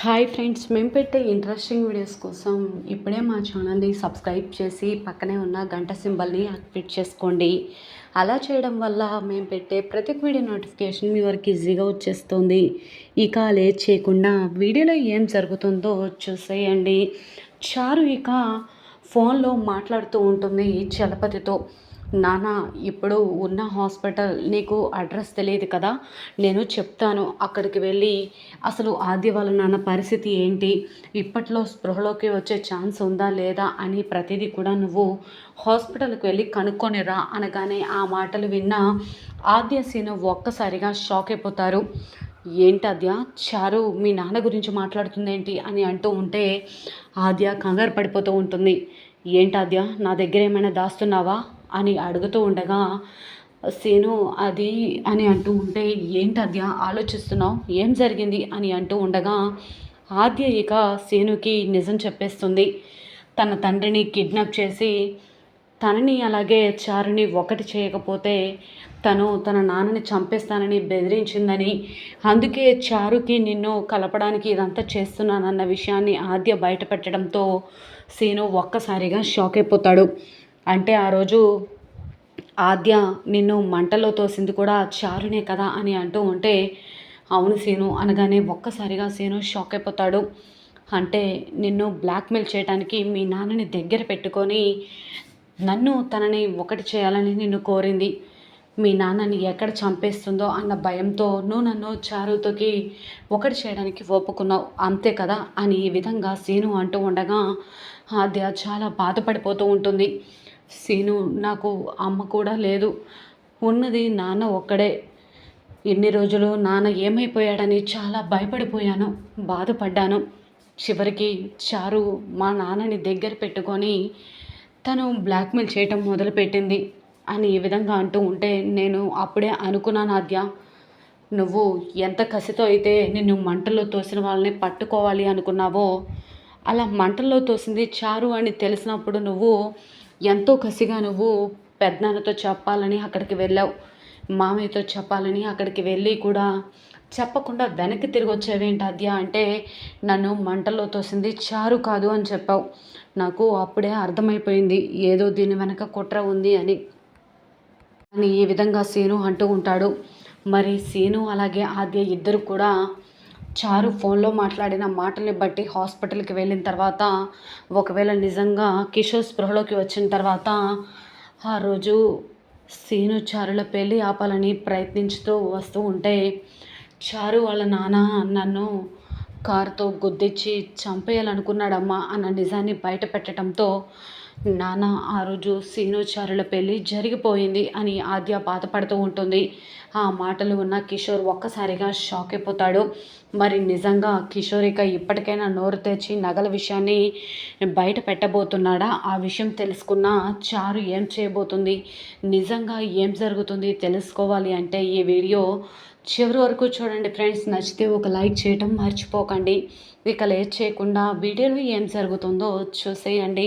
Hi friends మేము పెట్టే interesting videos కోసం ఇప్పుడే మా ఛానల్ని సబ్స్క్రైబ్ చేసి పక్కనే ఉన్న గంట సింబల్ని యాక్టివేట్ చేసుకోండి. అలా చేయడం వల్ల మేము పెట్టే ప్రతి వీడియో నోటిఫికేషన్ మీ వరకు ఈజీగా వచ్చేస్తుంది. ఇక లేట్ చేయకుండా వీడియోలో ఏం జరుగుతుందో చూసేయండి. చారు ఇక ఫోన్లో మాట్లాడుతూ ఉంటుంది చలపతితో. నాన్న ఇప్పుడు ఉన్న హాస్పిటల్ నీకు అడ్రస్ తెలియదు కదా? నేను చెప్తాను. అక్కడికి వెళ్ళి అసలు ఆద్య వాళ్ళ నాన్న పరిస్థితి ఏంటి? ఇప్పట్లో స్పృహలోకి వచ్చే ఛాన్స్ ఉందా లేదా అని ప్రతిదీ కూడా నువ్వు హాస్పిటల్కి వెళ్ళి కనుక్కొని రా అనగానే ఆ మాటలు విన్న ఆద్య సీను ఒక్కసారిగా షాక్ అయిపోతారు. ఏంటి ఆద్య? చారు మీ నాన్న గురించి మాట్లాడుతుందేంటి? అని అంటూ ఉంటే ఆద్య కంగారు పడిపోతూ ఉంటుంది. ఏంటి నా దగ్గర ఏమైనా దాస్తున్నావా? అని అడుగుతూ ఉండగా సేను అది అని అంటూ ఉంటే ఏంటి ఆలోచిస్తున్నావు? ఏం జరిగింది? అని అంటూ ఉండగా ఆద్య ఇక సేనుకి నిజం చెప్పేస్తుంది. తన తండ్రిని కిడ్నాప్ చేసి తనని అలాగే చారుని ఒకటి చేయకపోతే తను తన నాన్నని చంపేస్తానని బెదిరించిందని అందుకే చారుకి నిన్ను కలపడానికి ఇదంతా చేస్తున్నానన్న విషయాన్ని ఆద్య బయటపెట్టడంతో సీను ఒక్కసారిగా షాక్ అయిపోతాడు. అంటే ఆ రోజు ఆద్య నిన్ను మంటలో తోసింది కూడా చారునే కదా అని అంటూ ఉంటే అవును సీను అనగానే ఒక్కసారిగా సీను షాక్ అయిపోతాడు. అంటే నిన్ను బ్లాక్మెయిల్ చేయడానికి మీ నాన్నని దగ్గర పెట్టుకొని నన్ను తనని ఒకటి చేయాలని నిన్ను కోరింది. మీ నాన్నని ఎక్కడ చంపేస్తుందో అన్న భయంతో నువ్వు నన్ను చారుతోకి ఒకటి చేయడానికి ఒప్పుకున్నావు. అంతే కదా అని ఈ విధంగా సీను అంటూ ఉండగా ఆద్య చాలా బాధపడిపోతూ ఉంటుంది. సీను నాకు అమ్మ కూడా లేదు. ఉన్నది నాన్న ఒక్కడే. ఎన్ని రోజులు నాన్న ఏమైపోయాడని చాలా భయపడిపోయాను బాధపడ్డాను. చివరికి చారు మా నాన్నని దగ్గర పెట్టుకొని తను బ్లాక్మెయిల్ చేయటం మొదలుపెట్టింది అని ఈ విధంగా అంటూ ఉంటే నేను అప్పుడే అనుకున్నాను ఆద్య. నువ్వు ఎంత కసితో అయితే నిన్ను మంటల్లో తోసిన వాళ్ళని పట్టుకోవాలి అనుకున్నావో అలా మంటల్లో తోసింది చారు అని తెలిసినప్పుడు నువ్వు ఎంతో కసిగా నువ్వు పెద్దనాన్నతో చెప్పాలని అక్కడికి వెళ్ళావు. మామయ్యతో చెప్పాలని అక్కడికి వెళ్ళి కూడా చెప్పకుండా వెనక్కి తిరిగి వచ్చేవేంటి అద్య అంటే నన్ను మంటల్లో తోసింది చారు కాదు అని చెప్పావు. నాకు అప్పుడే అర్థమైపోయింది. ఏదో దీని వెనక కుట్ర ఉంది అని. అని ఈ విధంగా సీను అంటూ ఉంటాడు. మరి సీను అలాగే ఆద్య ఇద్దరు కూడా చారు ఫోన్లో మాట్లాడిన మాటల్ని బట్టి హాస్పిటల్కి వెళ్ళిన తర్వాత ఒకవేళ నిజంగా కిషోర్ స్పృహలోకి వచ్చిన తర్వాత ఆ రోజు సీను చారుల పెళ్ళి ఆపాలని ప్రయత్నించుతూ వస్తూ ఉంటే చారు వాళ్ళ నాన్న నన్ను కారుతో గుద్దిచ్చి చంపేయాలనుకున్నాడమ్మా అన్న నిజాన్ని బయట పెట్టడంతో నాన్న ఆ రోజు సీనుచారుల పెళ్ళి జరిగిపోయింది అని ఆద్య బాధపడుతూ ఉంటుంది. ఆ మాటలు ఉన్న కిషోర్ ఒక్కసారిగా షాక్ అయిపోతాడు. మరి నిజంగా కిషోర్ ఇక ఇప్పటికైనా నోరు తెచ్చి నగల విషయాన్ని బయట పెట్టబోతున్నాడా? ఆ విషయం తెలుసుకున్న చారు ఏం చేయబోతుంది? నిజంగా ఏం జరుగుతుంది తెలుసుకోవాలి అంటే ఈ వీడియో చివరి వరకు చూడండి ఫ్రెండ్స్. నచ్చితే ఒక లైక్ చేయటం మర్చిపోకండి. ఇక లేట్ చేయకుండా వీడియోలో ఏం జరుగుతుందో చూసేయండి.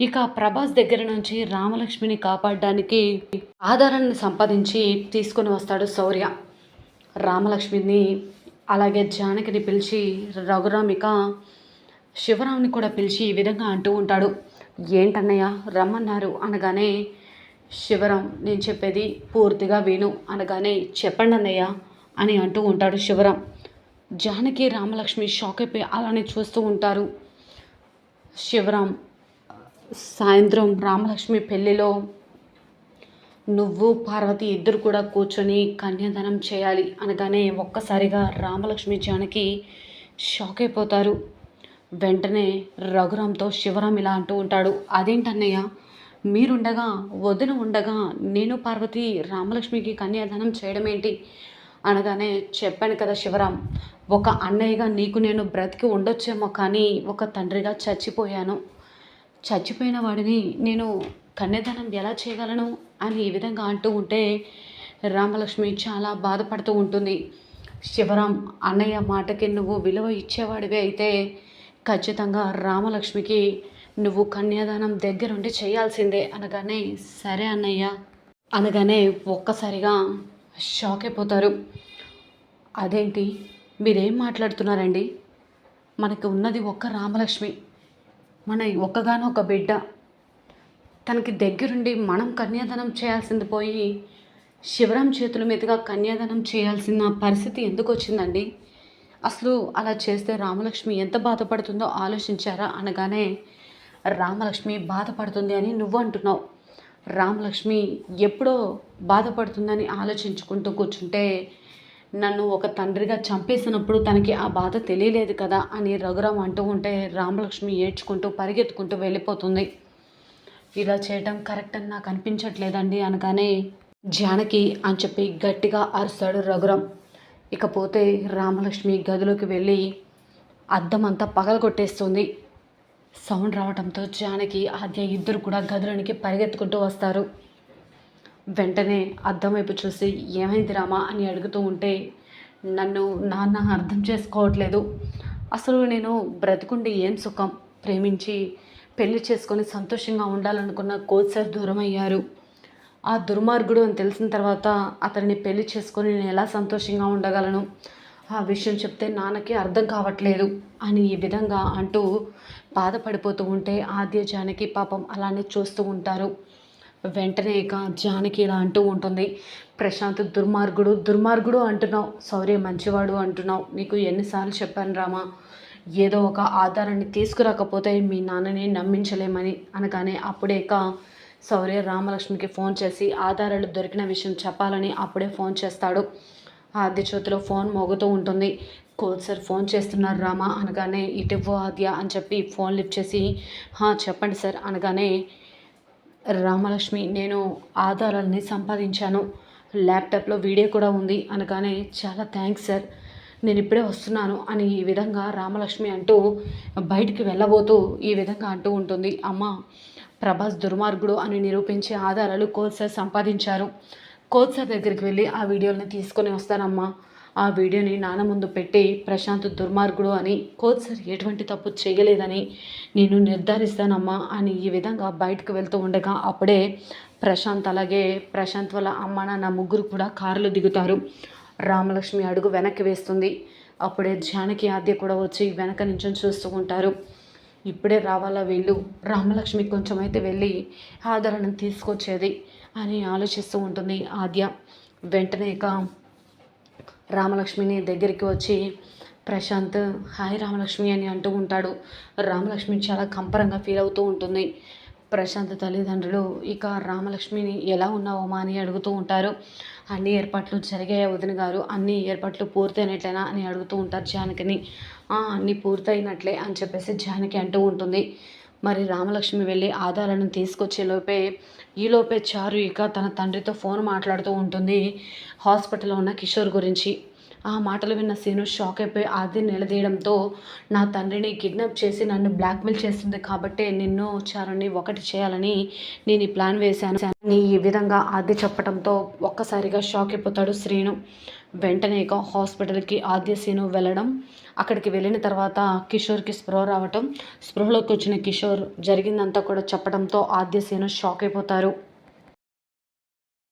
ఇక ప్రభాస్ దగ్గర నుంచి రామలక్ష్మిని కాపాడడానికి ఆధారాన్ని సంపాదించి తీసుకొని వస్తాడు శౌర్య. రామలక్ష్మిని అలాగే జానకిని పిలిచి రఘురామిక శివరాముని కూడా పిలిచి ఈ విధంగా అంటూ ఉంటాడు. ఏంటన్నయ్య రమ్మన్నారు అనగానే శివరాం నేను చెప్పేది పూర్తిగా విను అనగానే చెప్పండి అన్నయ్య అని అంటూ ఉంటాడు శివరాం జానకి రామలక్ష్మి షాక్ అయిపోయి అలానే చూస్తూ ఉంటారు. శివరాం సాయంత్రం రామలక్ష్మి పెళ్ళిలో నువ్వు పార్వతి ఇద్దరు కూడా కూర్చొని కన్యాదానం చేయాలి అనగానే ఒక్కసారిగా రామలక్ష్మి జానకి షాక్ అయిపోతారు. వెంటనే రఘురామ్తో శివరాం ఇలా అంటూ ఉంటాడు. అదేంటన్నయ్య మీరుండగా వదిన ఉండగా నేను పార్వతి రామలక్ష్మికి కన్యాదానం చేయడం ఏంటి అనగానే చెప్పాను కదా శివరాం ఒక అన్నయ్యగా నీకు నేను బ్రతికి ఉండొచ్చేమో కానీ ఒక తండ్రిగా చచ్చిపోయాను. చచ్చిపోయిన వాడిని నేను కన్యదానం ఎలా చేయగలను అని ఈ విధంగా అంటూ ఉంటే రామలక్ష్మి చాలా బాధపడుతూ ఉంటుంది. శివరాం అన్నయ్య మాటకి నువ్వు విలువ ఇచ్చేవాడివి అయితే ఖచ్చితంగా రామలక్ష్మికి నువ్వు కన్యాదానం దగ్గరుండి చేయాల్సిందే అనగానే సరే అన్నయ్య అనగానే ఒక్కసారిగా షాక్ అయిపోతారు. అదేంటి? మీరేం మాట్లాడుతున్నారండి? మనకు ఉన్నది ఒక్క రామలక్ష్మి. మన ఒక్కగానొక్క బిడ్డ తనకి దగ్గరుండి మనం కన్యాదానం చేయాల్సింది పోయి శివరాం చేతుల మీదుగా కన్యాదానం చేయాల్సిన పరిస్థితి ఎందుకు వచ్చిందండి అసలు అలా చేస్తే రామలక్ష్మి ఎంత బాధపడుతుందో ఆలోచించారా అనగానే రామలక్ష్మి బాధపడుతుంది అని నువ్వు అంటున్నావు. రామలక్ష్మి ఎప్పుడో బాధపడుతుందని ఆలోచించుకుంటూ కూర్చుంటే నన్ను ఒక తండ్రిగా చంపేసినప్పుడు తనకి ఆ బాధ తెలియలేదు కదా అని రఘురామ్ అంటూ ఉంటే రామలక్ష్మి ఏడ్చుకుంటూ పరిగెత్తుకుంటూ వెళ్ళిపోతుంది. ఇలా చేయటం కరెక్ట్ అని నాకు అనిపించట్లేదండి అనగానే జానకి అని చెప్పి గట్టిగా అరుస్తాడు రఘురామ్. ఇకపోతే రామలక్ష్మి గదిలోకి వెళ్ళి అద్దం అంతా పగలగొట్టేస్తుంది. సౌండ్ రావడంతో జానకి ఆద్య ఇద్దరు కూడా గదిలోనికి పరిగెత్తుకుంటూ వస్తారు. వెంటనే అద్దం వైపు చూసి ఏమైంది రామా? అని అడుగుతూ ఉంటే నన్ను నాన్న అర్థం చేసుకోవట్లేదు. అసలు నేను బ్రతికుండి ఏం సుఖం? ప్రేమించి పెళ్ళి చేసుకొని సంతోషంగా ఉండాలనుకున్న కోచ్ సార్ దూరం అయ్యారు ఆ దుర్మార్గుడు అని తెలిసిన తర్వాత అతన్ని పెళ్ళి చేసుకొని నేను ఎలా సంతోషంగా ఉండగలను? ఆ విషయం చెప్తే నాన్నకి అర్థం కావట్లేదు అని ఈ విధంగా అంటూ బాధపడిపోతూ ఉంటే ఆద్య జానకి పాపం అలానే చూస్తూ ఉంటారు. వెంటనే ఇక జానకి ఇలా అంటూ ఉంటుంది. ప్రశాంత్ దుర్మార్గుడు దుర్మార్గుడు అంటున్నావు. సౌర్య మంచివాడు అంటున్నావు. నీకు ఎన్నిసార్లు చెప్పాను రామా ఏదో ఒక ఆధారాన్ని తీసుకురాకపోతే మీ నాన్నని నమ్మించలేమని అనగానే అప్పుడే ఇక సౌర్య రామలక్ష్మికి ఫోన్ చేసి ఆధారాలు దొరికిన విషయం చెప్పాలని అప్పుడే ఫోన్ చేస్తాడు. ఆద్య చేతిలో ఫోన్ మోగుతూ ఉంటుంది. కోచ్ సార్ ఫోన్ చేస్తున్నారు రామా అనగానే ఇటివ్వు ఆద్య అని చెప్పి ఫోన్ లిఫ్ట్ చేసి చెప్పండి సార్ అనగానే రామలక్ష్మి నేను ఆధారాలని సంపాదించాను. ల్యాప్టాప్లో వీడియో కూడా ఉంది అనగానే చాలా థ్యాంక్స్ సార్. నేను ఇప్పుడే వస్తున్నాను అని ఈ విధంగా రామలక్ష్మి అంటూ బయటికి వెళ్ళబోతూ ఈ విధంగా అంటూ ఉంటుంది. అమ్మ ప్రభాస్ దుర్మార్గుడు అని నిరూపించే ఆధారాలు కోచ్ సార్ సంపాదించారు. కోచ్ సార్ దగ్గరికి వెళ్ళి ఆ వీడియోని తీసుకొని వస్తానమ్మా. ఆ వీడియోని నాన్న ముందు పెట్టి ప్రశాంత్ దుర్మార్గుడు అని కోచ్ సార్ ఎటువంటి తప్పు చేయలేదని నేను నిర్ధారిస్తానమ్మా అని ఈ విధంగా బయటకు వెళ్తూ ఉండగా అప్పుడే ప్రశాంత్ అలాగే ప్రశాంత్ వాళ్ళ అమ్మ నాన్న ముగ్గురు కూడా కారులో దిగుతారు. రామలక్ష్మి అడుగు వెనక్కి వేస్తుంది. అప్పుడే జానకి ఆద్య కూడా వచ్చి వెనక నుంచి చూస్తూ ఉంటారు. ఇప్పుడే రావాలా వీళ్ళు? రామలక్ష్మి కొంచెం అయితే వెళ్ళి ఆదరణను తీసుకొచ్చేది అని ఆలోచిస్తూ ఉంటుంది ఆద్య. వెంటనే ఇక రామలక్ష్మిని దగ్గరికి వచ్చి ప్రశాంత్ హాయ్ రామలక్ష్మి అని అంటూ ఉంటాడు. రామలక్ష్మి చాలా కంపరంగా ఫీల్ అవుతూ ఉంటుంది. ప్రశాంత్ తల్లిదండ్రులు ఇక రామలక్ష్మిని ఎలా ఉన్నావమ్మా అని అడుగుతూ ఉంటారు. అన్ని ఏర్పాట్లు జరిగాయా వదిన గారు? అన్ని ఏర్పాట్లు పూర్తయినట్లేనా అని అడుగుతూ ఉంటారు జానకిని. అన్నీ పూర్తయినట్లే అని చెప్పేసి జానకి అంటూ ఉంటుంది. మరి రామలక్ష్మి వెళ్ళి ఆధారాలను తీసుకొచ్చే లోపే ఈలోపే చారు ఇక తన తండ్రితో ఫోన్ మాట్లాడుతూ ఉంటుంది. హాస్పిటల్లో ఉన్న కిషోర్ గురించి ఆ మాటలు విన్న సీను షాక్ అయిపోయి ఆది నిలదీయడంతో నా తండ్రిని కిడ్నాప్ చేసి నన్ను బ్లాక్మెయిల్ చేస్తుంది కాబట్టే నిన్ను చారుని ఒకటి చేయాలని నేను ఈ ప్లాన్ వేశాను. నీ ఈ విధంగా ఆది చెప్పడంతో ఒక్కసారిగా షాక్ అయిపోతాడు శ్రీను. వెంటనే ఇక హాస్పిటల్కి ఆద్య సీను వెళ్ళడం అక్కడికి వెళ్ళిన తర్వాత కిషోర్కి స్పృహ రావటం స్పృహలోకి వచ్చిన కిషోర్ జరిగిందంతా కూడా చెప్పడంతో ఆద్య సీను షాక్ అయిపోతారు.